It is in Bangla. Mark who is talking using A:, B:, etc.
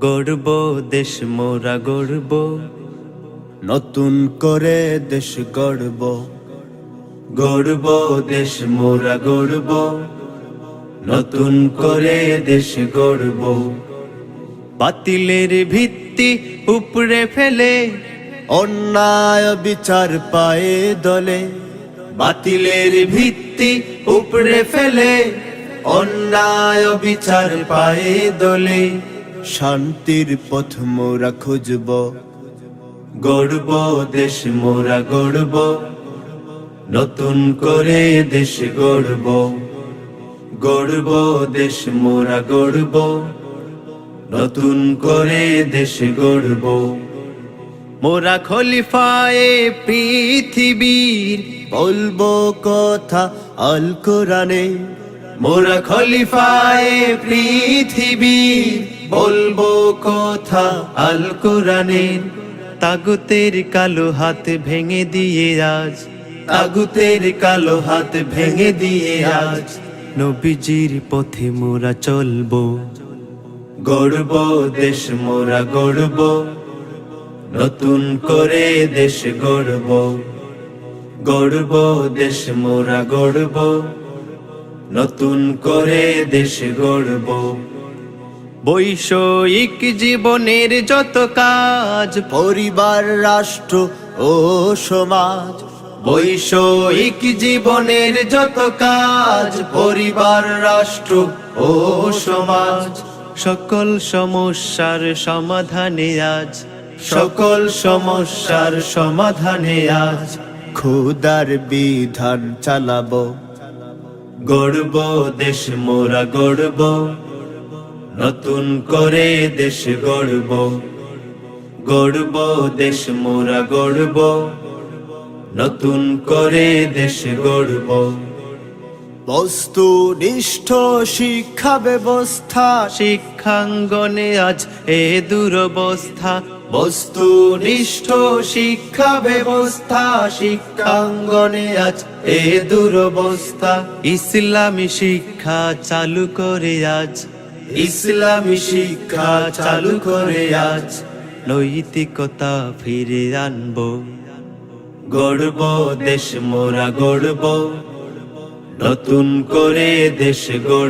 A: গড়ব দেশ মোরা গড়ব।
B: নতুন করে দেশ গড়ব।
A: গড়ব দেশ মোরা গড়ব। নতুন করে দেশ গড়ব। বাতিলের ভিত্তি উপরে ফেলে।
B: অন্যায় বিচার পায়ে দলে।
A: বাতিলের ভিত্তি উপরে ফেলে। অন্যায় বিচার পায়ে দলে।
B: শান্তির পথ মোরা খুঁজব।
A: গড়ব দেশ মোরা গড়ব। নতুন করে দেশ গড়ব। গড়ব দেশ মোরা গড়ব। নতুন করে দেশ গড়ব। মোরা খলিফায়ে পৃথিবীর
B: বলব কথা আল কোরআনে।
A: মোরা খলিফায়ে পৃথিবীর বলব কথা আল কোরআনের। তাগুতের কালো হাত ভেঙে দিয়ে আজ। তাগুতের কালো হাত ভেঙে দিয়ে আজ। নবীজির পথে মোরা চলবো। গড়ব দেশ মোরা গড়ব। নতুন করে দেশ গড়ব। গড়ব দেশ মোরা গড়ব। নতুন করে দেশ গড়ব। বৈষয়িক জীবনের যত কাজ,
B: পরিবার, রাষ্ট্র ও সমাজ,
A: বৈষয়িক জীবনের যত কাজ, পরিবার, রাষ্ট্র ও সমাজ। সকল সমস্যার সমাধানে আজ, সকল সমস্যার সমাধানে আজ
B: খুদার বিধান চালাবো।
A: গড়ব দেশ মোরা গড়ব নতুন করে দেশ গড়ব গড়ব দেশ মোরা গড়ব নতুন করে দেশ গড়ব
B: বস্তু নিষ্ঠ শিক্ষা ব্যবস্থা।
A: শিক্ষাঙ্গনে আজ এ দুরবস্থা। বস্তু নিষ্ঠ শিক্ষা ব্যবস্থা। শিক্ষাঙ্গনে আজ এ দুরবস্থা। ইসলামী শিক্ষা চালু করে আজ। ইসলামী শিক্ষা চালু করে আজ। নৈতিকতা ফিরে আনব। গড়ব দেশ মোরা গড়ব। নতুন করে দেশ গড়ব